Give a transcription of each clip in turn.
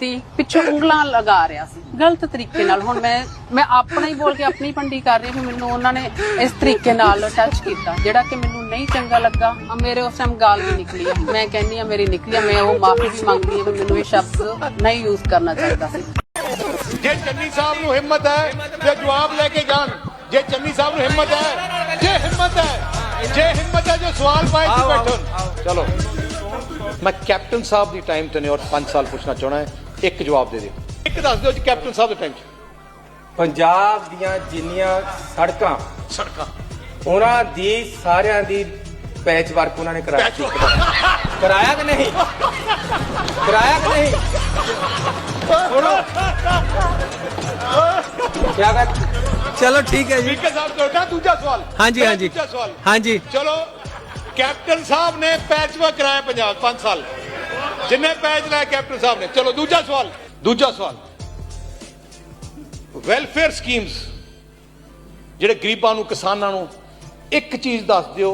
ਤੀ ਪਿੱਛੋਂ ਉਂਗਲਾਂ ਲਗਾ ਰਿਹਾ ਸੀ। ਗਲਤ ਤਰੀਕੇ ਨਾਲ। ਹੁਣ ਮੈਂ ਮੈਂ ਆਪਣਾ ਹੀ ਬੋਲ ਕੇ ਆਪਣੀ ਪੰਡੀ ਕਰ ਰਹੀ ਹਾਂ ਮੈਨੂੰ ਉਹਨਾਂ ਨੇ ਇਸ ਤਰੀਕੇ ਨਾਲ ਟੱਚ ਕੀਤਾ ਜਿਹੜਾ ਕਿ ਮੈਨੂੰ ਨਹੀਂ ਚੰਗਾ ਲੱਗਾ। ਆ ਮੇਰੇ ਉਸ ਟਾਈਮ ਗਾਲ ਵੀ ਨਿਕਲੀ ਆ। ਮੈਂ ਕਹਿੰਨੀ ਆ ਮੇਰੀ ਨਿਕਲੀ ਆ ਮੈਂ ਉਹ ਮਾਫੀ ਵੀ ਮੰਗਦੀ ਆ ਵੀ ਮੈਨੂੰ ਇਹ ਸ਼ਬਦ ਨਹੀਂ ਯੂਜ਼ ਕਰਨਾ ਚਾਹੀਦਾ ਸੀ। ਜੇ ਚੰਨੀ ਸਾਹਿਬ ਨੂੰ ਹਿੰਮਤ ਹੈ ਤੇ ਜਵਾਬ ਲੈ ਕੇ ਜਾਣ। ਜੇ ਚੰਨੀ ਸਾਹਿਬ ਨੂੰ ਹਿੰਮਤ ਹੈ ਜੇ ਹਿੰਮਤ ਹੈ ਜੇ ਹਿੰਮਤ ਹੈ ਜੋ ਸਵਾਲ ਪਾਏ ਸੀ ਬੈਠਣ ਚਲੋ। ਮੈਂ ਕੈਪਟਨ ਸਾਹਿਬ ਦੀ ਟਾਈਮ ਟੈਨਿਓਰ 5 ਸਾਲ ਪੁੱਛਣਾ ਚਾਹਣਾ ਹੈ। ਇੱਕ ਜਵਾਬ ਦੇ ਦਿਓ। ਇੱਕ ਦੱਸ ਦਿਓ ਜੀ ਕੈਪਟਨ ਸਾਹਿਬ ਦੇ ਟਾਈਮ 'ਚ ਪੰਜਾਬ ਦੀਆਂ ਜਿੰਨੀਆਂ ਸੜਕਾਂ ਸੜਕਾਂ। ਉਹਨਾਂ ਦੀ ਸਾਰਿਆਂ ਦੀ ਪੈਚ ਵਰਕ ਉਹਨਾਂ ਨੇ ਕਰਾਇਆ ਸੀ ਕਰਾਇਆ ਕਿ ਨਹੀਂ? ਕਰਾਇਆ ਕਿ ਨਹੀਂ? ਸੁਣੋ। ਕਿਆ ਕਰ ਚਲੋ ਠੀਕ ਹੈ ਜੀ। ਵੀਕੇ ਸਾਹਿਬ ਤੁਹਾਡਾ ਦੂਜਾ ਸਵਾਲ। ਹਾਂਜੀ, ਹਾਂਜੀ। ਦੂਜਾ ਸਵਾਲ। ਹਾਂਜੀ। ਚਲੋ ਕੈਪਟਨ ਸਾਹਿਬ ਨੇ ਪੈਚ ਵਰਕ ਕਰਾਇਆ ਪੰਜਾਬ 5 ਸਾਲ। ਜਿੰਨੇ ਪੈਚ ਲਾਇਆ ਕੈਪਟਨ ਸਾਹਿਬ ਨੇ ਚਲੋ ਦੂਜਾ ਸਵਾਲ ਦੂਜਾ ਸਵਾਲ। ਵੈਲਫੇਅਰ ਸਕੀਮਸ ਜਿਹੜੇ ਗਰੀਬਾਂ ਨੂੰ ਕਿਸਾਨਾਂ ਨੂੰ ਇੱਕ ਚੀਜ਼ ਦੱਸ ਦਿਓ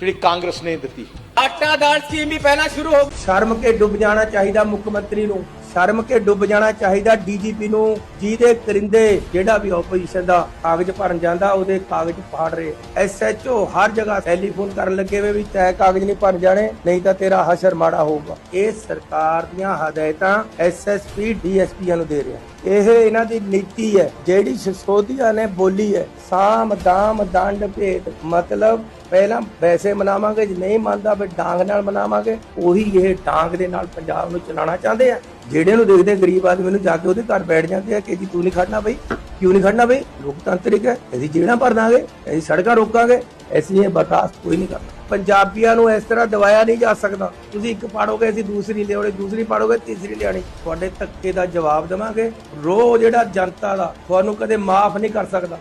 ਜਿਹੜੀ ਕਾਂਗਰਸ ਨੇ ਦਿੱਤੀ। ਆਟਾ ਦਾਲ ਸਕੀਮ ਵੀ ਪਹਿਲਾਂ ਸ਼ੁਰੂ ਹੋ ਸ਼ਰਮ ਕੇ ਡੁੱਬ ਜਾਣਾ ਚਾਹੀਦਾ ਮੁੱਖ ਮੰਤਰੀ ਨੂੰ। ਸ਼ਰਮ ਕੇ ਡੁੱਬ ਜਾਣਾ ਚਾਹੀਦਾ ਡੀਜੀਪੀ ਨੂੰ, ਜਿਹਦੇ ਕਰਿੰਦੇ ਜਿਹੜਾ ਵੀ ਆਪੋਜੀਸ਼ਨ ਦਾ ਕਾਗਜ਼ ਭਰਨ ਜਾਂਦਾ, ਉਹਦੇ ਕਾਗਜ਼ ਫਾੜ ਰਹੇ। ਐਸਐਚਓ ਹਰ ਜਗ੍ਹਾ ਟੈਲੀਫੋਨ ਕਰਨ ਲੱਗੇ ਵੇ ਵੀ ਤੈ ਕਾਗਜ਼ ਨਹੀਂ ਭਰ ਜਾਣੇ, ਨਹੀਂ ਤਾਂ ਤੇਰਾ ਹਸ਼ਰ ਮਾੜਾ ਹੋਊਗਾ। ਇਹ ਸਰਕਾਰ ਦੀਆਂ ਹਦਾਇਤਾਂ ਐਸਐਸਪੀ ਡੀਐਸਪੀਆਂ ਨੂੰ ਦੇ ਰਿਹਾ। ਇਹ ਇਹਨਾਂ ਦੀ ਨੀਤੀ ਹੈ, ਜਿਹੜੀ ਸਿਸੋਦੀਆ ਨੇ ਬੋਲੀ ਹੈ। ਸਾਮ ਦਾਮ ਦੰਡ ਭੇਦ ਮਤਲਬ ਪਹਿਲਾਂ ਵੈਸੇ ਮਨਾਵਾਂਗੇ, ਜੇ ਨਹੀਂ ਮੰਨਦਾ ਫਿਰ ਡਾਂਗ ਨਾਲ ਮਨਾਵਾਂਗੇ। ਉਹੀ ਇਹ ਡਾਂਗ ਦੇ ਨਾਲ ਪੰਜਾਬ ਨੂੰ ਚਲਾਉਣਾ ਚਾਹੁੰਦੇ ਆ। ਜਿਹੜੇ ਨੂੰ ਦੇਖਦੇ ਗਰੀਬ ਆਦਮੀ ਨੂੰ ਜਾ ਕੇ ਉਹਦੇ ਘਰ ਬੈਠ ਜਾਂਦੇ ਆ ਕਿ ਜੀ ਤੂੰ ਨਹੀਂ ਖੜਨਾ ਬਈ, ਕਿਉਂ ਨਹੀਂ ਖੜਨਾ ਬਈ? ਲੋਕਤੰਤਰਿਕ ਹੈ, ਅਸੀਂ ਜਿਹੜਾ ਭਰ ਦਾਂਗੇ, ਅਸੀਂ ਸੜਕਾਂ ਰੋਕਾਂਗੇ, ਅਸੀਂ ਇਹ ਬਰਦਾਸ਼ਤ ਕੋਈ ਨਹੀਂ ਕਰਨਾ। ਪੰਜਾਬੀਆਂ ਨੂੰ ਇਸ ਤਰ੍ਹਾਂ ਦਵਾਇਆ ਨਹੀਂ ਜਾ ਸਕਦਾ। ਤੁਸੀਂ ਇੱਕ ਪਾੜੋਗੇ, ਅਸੀਂ ਦੂਸਰੀ ਲਿਆਉਣੀ, ਦੂਸਰੀ ਪਾੜੋਗੇ, ਤੀਸਰੀ ਲਿਆਣੀ ਤੁਹਾਡੇ ਧੱਕੇ ਦਾ ਜਵਾਬ ਦੇਵਾਂਗੇ। ਰੋ ਜਿਹੜਾ ਜਨਤਾ ਦਾ, ਤੁਹਾਨੂੰ ਕਦੇ ਮਾਫ ਨਹੀਂ ਕਰ ਸਕਦਾ।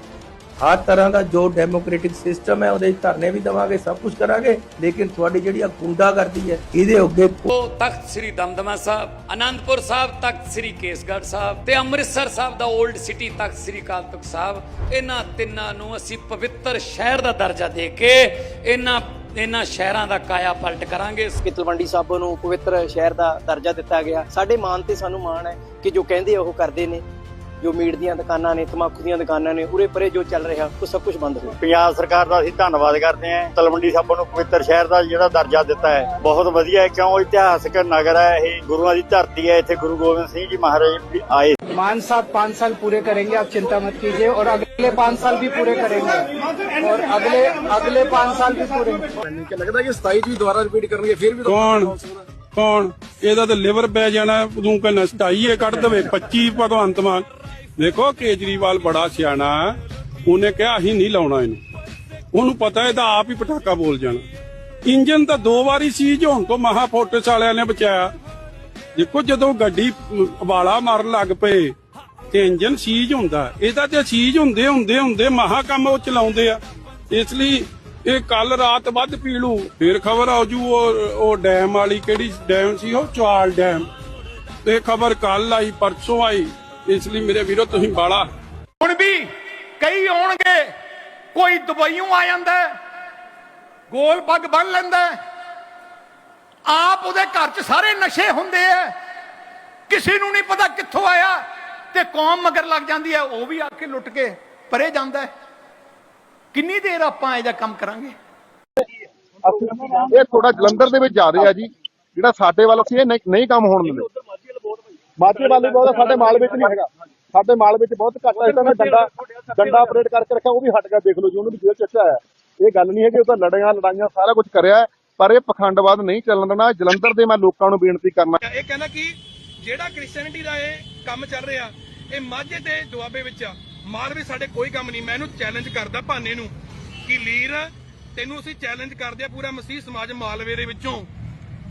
ਹਰ ਤਰ੍ਹਾਂ ਦਾ ਜੋ ਡੈਮੋਕ੍ਰੈਟਿਕ ਸਿਸਟਮ ਹੈ ਉਹਦੇ ਧਰਨੇ ਵੀ ਦੇਵਾਂਗੇ ਸਭ ਕੁਝ ਕਰਾਂਗੇ ਲੇਕਿਨ ਤੁਹਾਡੀ ਜਿਹੜੀ ਆ ਗੁੰਡਾ ਕਰਦੀ ਹੈ ਇਹਦੇ ਅੱਗੇ ਉਹ ਤਖਤ ਸ੍ਰੀ ਦਮਦਮਾ ਸਾਹਿਬ ਆਨੰਦਪੁਰ ਸਾਹਿਬ ਤਖਤ ਸ੍ਰੀ ਕੇਸਗੜ੍ਹ ਸਾਹਿਬ ਤੇ ਅੰਮ੍ਰਿਤਸਰ ਸਾਹਿਬ ਦਾ 올ਡ ਸਿਟੀ ਤਖਤ ਸ੍ਰੀ ਅਕਾਲ ਤਖਤ ਸਾਹਿਬ ਇਹਨਾਂ ਤਿੰਨਾਂ ਨੂੰ ਅਸੀਂ ਪਵਿੱਤਰ ਸ਼ਹਿਰ ਦਾ ਦਰਜਾ ਦੇ ਕੇ ਇਹਨਾਂ ਇਹਨਾਂ ਸ਼ਹਿਰਾਂ ਦਾ ਕਾਇਆ ਪਲਟ ਕਰਾਂਗੇ। ਕਿ ਤਲਵੰਡੀ ਸਾਬੋ ਨੂੰ ਪਵਿੱਤਰ ਸ਼ਹਿਰ ਦਾ ਦਰਜਾ ਦਿੱਤਾ ਗਿਆ। ਸਾਡੇ ਮਾਨ ਤੇ ਸਾਨੂੰ ਮਾਣ ਹੈ ਕਿ ਜੋ ਕਹਿੰਦੇ ਆ ਉਹ ਕਰਦੇ ਨੇ। ਜੋ ਮੀਟ ਦੀਆਂ ਦੁਕਾਨਾਂ ਨੇ ਤਮਾਕੂ ਦੀਆਂ ਦੁਕਾਨਾਂ ਨੇ ਉਰੇ ਪਰੇ ਜੋ ਚੱਲ ਰਿਹਾ ਉਹ ਸਭ ਕੁਝ ਬੰਦ ਹੋ ਪੰਜਾਬ ਸਰਕਾਰ ਦਾ ਅਸੀਂ ਧੰਨਵਾਦ ਕਰਦੇ ਹਾਂ ਤਲਵੰਡੀ ਸਾਬੋ ਨੂੰ ਪਵਿੱਤਰ ਸ਼ਹਿਰ ਦਾ ਜਿਹੜਾ ਦਰਜਾ ਦਿੱਤਾ ਹੈ ਬਹੁਤ ਵਧੀਆ ਹੈ ਕਿਉਂ ਇਤਿਹਾਸਕ ਨਗਰ ਹੈ ਇਹ ਗੁਰੂਆਂ ਦੀ ਧਰਤੀ ਹੈ ਇੱਥੇ ਗੁਰੂ ਗੋਬਿੰਦ ਸਿੰਘ ਜੀ ਮਹਾਰਾਜ ਵੀ ਆਏ मान साहब पाँच साल पूरे करेंगे आप चिंता मत कीजिए और अगले पाँच साल भी पूरे करेंगे और अगले अगले पाँच साल भी पूरे ਕੌਣ ਕੌਣ ਇਹਦਾ ਤਾਂ ਲਿਵਰ ਪੈ ਜਾਣਾ ਤੂੰ ਕਹਿੰਦਾ ਸਟਾਈਏ ਕੱਢ ਦੇਵੇ 25 ਭਗਵੰਤ ਮਾਨ ਦੇਖੋ ਕੇਜਰੀਵਾਲ ਬੜਾ ਸਿਆਣਾ ਹੈ। ਉਹਨੇ ਕਿਹਾ ਅਸੀਂ ਨਹੀਂ ਲਾਉਣਾ ਇਹਨੂੰ। ਉਹਨੂੰ ਪਤਾ ਇਹਦਾ ਆਪ ਹੀ ਪਟਾਕਾ ਬੋਲ ਜਾਣਾ। ਇੰਜਨ ਤਾਂ ਦੋ ਵਾਰੀ ਸੀਜ ਹੋਣ ਤੋਂ ਮਹਾ ਫੋਰਟਿਸ ਵਾਲਿਆਂ ਨੇ ਬਚਾਇਆ। ਦੇਖੋ ਜਦੋਂ ਗੱਡੀ ਵਾਲਾ ਮਾਰਨ ਲੱਗ ਪਏ, ਤੇ ਇੰਜਨ ਸੀਜ ਹੁੰਦਾ। ਇਹਦਾ ਤੇ ਸੀਜ ਹੁੰਦੇ ਹੁੰਦੇ ਹੁੰਦੇ ਮਹਾ ਕੰਮ ਉਹ ਚਲਾਉਂਦੇ ਆ। ਇਸ ਲਈ ਇਹ ਕੱਲ ਰਾਤ ਵੱਧ ਪੀਲੂ, ਫਿਰ ਖਬਰ ਆਜੂ ਜੂ ਉਹ ਡੈਮ ਵਾਲੀ ਕਿਹੜੀ ਡੈਮ ਸੀ, ਉਹ ਚਵਾਲ ਡੈਮ। ਤੇ ਖਬਰ ਕੱਲ ਆਈ, ਪਰਸੋਂ ਆਈ। ਇਸ ਲਈ ਮੇਰੇ ਵੀਰੋ ਤੁਸੀਂ ਬਾਲਾ ਹੁਣ ਵੀ ਕਈ ਆਉਣਗੇ ਕੋਈ ਦੁਬਈੋਂ ਆ ਜਾਂਦਾ ਹੈ, ਗੋਲ ਪੱਗ ਬੰਨ ਲੈਂਦਾ। ਆਪ ਉਹਦੇ ਘਰ 'ਚ ਸਾਰੇ ਨਸ਼ੇ ਹੁੰਦੇ ਐ ਕਿਸੇ ਨੂੰ ਨਹੀਂ ਪਤਾ ਕਿੱਥੋਂ ਆਇਆ ਤੇ ਕੌਮ ਮਗਰ ਲੱਗ ਜਾਂਦੀ ਹੈ। ਉਹ ਵੀ ਆ ਕੇ ਲੁੱਟ ਕੇ ਪਰੇ ਜਾਂਦਾ ਕਿੰਨੀ ਦੇਰ ਆਪਾਂ ਇਹਦਾ ਕੰਮ ਕਰਾਂਗੇ? ਇਹ ਥੋੜਾ ਜਲੰਧਰ ਦੇ ਵਿੱਚ ਜਾ ਰਹੇ ਆ ਜੀ। ਜਿਹੜਾ ਸਾਡੇ ਵੱਲ ਅਸੀਂ ਇਹ ਨਹੀਂ ਨਹੀਂ ਕੰਮ ਹੋਣ ਦਿੰਦੇ। ਮਾਝੇ ਬਹੁਤ ਸਾਡੇ ਮਾਲ ਵਿੱਚ ਨਹੀਂ ਹੈਗਾ। ਸਾਡੇ ਮਾਲ ਵਿੱਚ ਬਹੁਤ ਘੱਟ ਹੈ ਇਹਨਾਂ ਨੇ ਡੰਡਾ ਡੰਡਾ ਆਪਰੇਟ ਕਰਕੇ ਰੱਖਿਆ, ਉਹ ਵੀ ਹਟ ਗਿਆ, ਦੇਖ ਲਓ ਜੀ, ਉਹਨੂੰ ਵੀ ਜੇਲ੍ਹ ਚ ਅੱਛਾ ਹੈ। ਇਹ ਗੱਲ ਨਹੀਂ ਹੈ ਕਿ ਉਹ ਤਾਂ ਲੜੀਆਂ ਲੜਾਈਆਂ ਸਾਰਾ ਕੁਝ ਕਰਿਆ ਪਰ ਇਹ ਪਖੰਡਵਾਦ ਨਹੀਂ ਚੱਲਣ ਦੇਣਾ। ਜਲੰਧਰ ਦੇ ਮੈਂ ਲੋਕਾਂ ਨੂੰ ਬੇਨਤੀ ਕਰਨਾ ਇਹ ਕਹਿੰਦਾ ਕਿ ਜਿਹੜਾ ਕ੍ਰਿਸਚੀਅਨਿਟੀ ਦਾ ਇਹ ਕੰਮ ਚੱਲ ਰਿਹਾ, ਇਹ ਮਾਝੇ ਤੇ ਦੁਆਬੇ ਵਿੱਚ ਆ। ਮਾਲਵੇ ਸਾਡੇ ਕੋਈ ਕੰਮ ਨਹੀਂ, ਮੈਂ ਇਹਨੂੰ ਚੈਲੰਜ ਕਰਦਾ ਭਾਨੇ ਨੂੰ ਕਿ ਲੀਰ, ਤੈਨੂੰ ਅਸੀਂ ਚੈਲੰਜ ਕਰਦੇ ਆ ਪੂਰਾ ਮਸੀਹ ਸਮਾਜ ਮਾਲਵੇ ਦੇ ਵਿੱਚੋਂ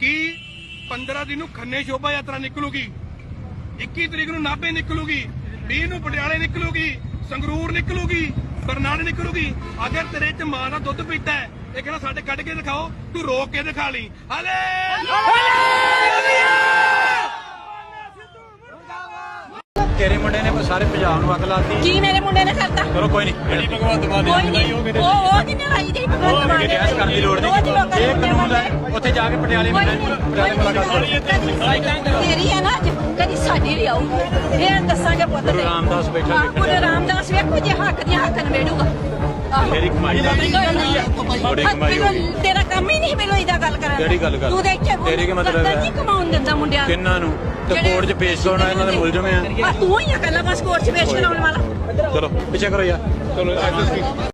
ਕਿ 15 ਦਿਨ ਨੂੰ ਖੰਨੇ ਸ਼ੋਭਾ ਯਾਤਰਾ ਨਿਕਲੂਗੀ। 21 ਤਰੀਕ ਨੂੰ ਨਾਭੇ ਨਿਕਲੂਗੀ 20 ਨੂੰ ਪਟਿਆਲੇ ਨਿਕਲੂਗੀ, ਸੰਗਰੂਰ ਨਿਕਲੂਗੀ, ਬਰਨਾਲੇ ਨਿਕਲੂਗੀ। ਅਗਰ ਤੇਰੇ ਚ ਮਾਂ ਦਾ ਦੁੱਧ ਪੀਤਾ ਹੈ, ਇਹ ਕਹਿੰਦਾ ਸਾਡੇ ਕੱਢ ਕੇ ਦਿਖਾਓ, ਤੂੰ ਰੋਕ ਕੇ ਦਿਖਾ ਲਈ। ਹਲੇ ਤੇਰੇ ਮੁੰਡੇ ਨੇ ਸਾਰੇ ਪੰਜਾਬ ਨੂੰ ਅੱਗ ਲਾਤੀ। ਕੀ ਮੇਰੇ ਮੁੰਡੇ ਨੇ ਕਰਤਾ? ਚਲੋ ਕੋਈ ਨਹੀਂ ਜਿਹੜੀ ਭਗਵੰਤ ਮਾਨ ਕੋਈ ਨਹੀਂ ਉਹ ਉਹ ਕਿੰਨੇ ਲਾਈ ਜੀ ਭਗਵੰਤ ਮਾਨ ਨੇ ਇਸ ਕਰਨ ਦੀ ਲੋੜ ਨਹੀਂ ਇਹ ਕਾਨੂੰਨ ਹੈ। ਉੱਥੇ ਜਾ ਕੇ ਪਟਿਆਲੇ ਪਟਿਆਲੇ ਮੁਲਾਕਾਤ ਕਦੀ ਤੇਰੀ ਹੈ ਨਾ ਅੱਜ ਕਦੀ ਸਾਡੀ ਵੀ ਆਊ ਫੇਰ ਦੱਸਾਂਗੇ ਪੁੱਤ ਤੇ। ਰਾਮਦਾਸ ਬੈਠਾ ਹਾਂ, ਗੁਰੂ ਰਾਮਦਾਸ ਵੇਖੋ ਜੇ ਹੱਕ ਦੀਆਂ ਹੱਕ ਨਵੇੜੂਗਾ ਮੇਰੀ ਕਮਾਈ ਦਾ ਬੜੀ ਕਮਾਈ ਹੋ ਗਈ। ਤੇਰਾ ਕੰਮ ਹੀ ਨਹੀਂ ਮੈਨੂੰ ਇਹਦਾ ਗੱਲ ਕਰਨ ਦਾ। ਕਿਹੜੀ ਗੱਲ ਕਰ? ਤੂੰ ਦੇਖ ਕੇ ਤੇਰੀ ਕੀ ਮਤਲਬ ਹੈ? ਨਹੀਂ ਕਮਾਉਣ ਦਿੰਦਾ ਮੁੰਡਿਆਂ ਨੂੰ। ਕਿੰਨਾਂ ਨੂੰ ਤੇ ਜਿਹੜੇ- ਕੋਰਟ 'ਚ ਪੇਸ਼ ਹੋਣਾ ਇਹਨਾਂ ਦੇ ਮੁਲਜ਼ਮ ਆ ਤੂੰ ਹੀ ਆ ਕੱਲਾ ਬਸ ਕੋਰਟ 'ਚ ਪੇਸ਼ ਕਰਾਉਣ ਵਾਲਾ ਚਲੋ ਪਿੱਛੇ ਕਰੋ ਯਾਰ ਚਲੋ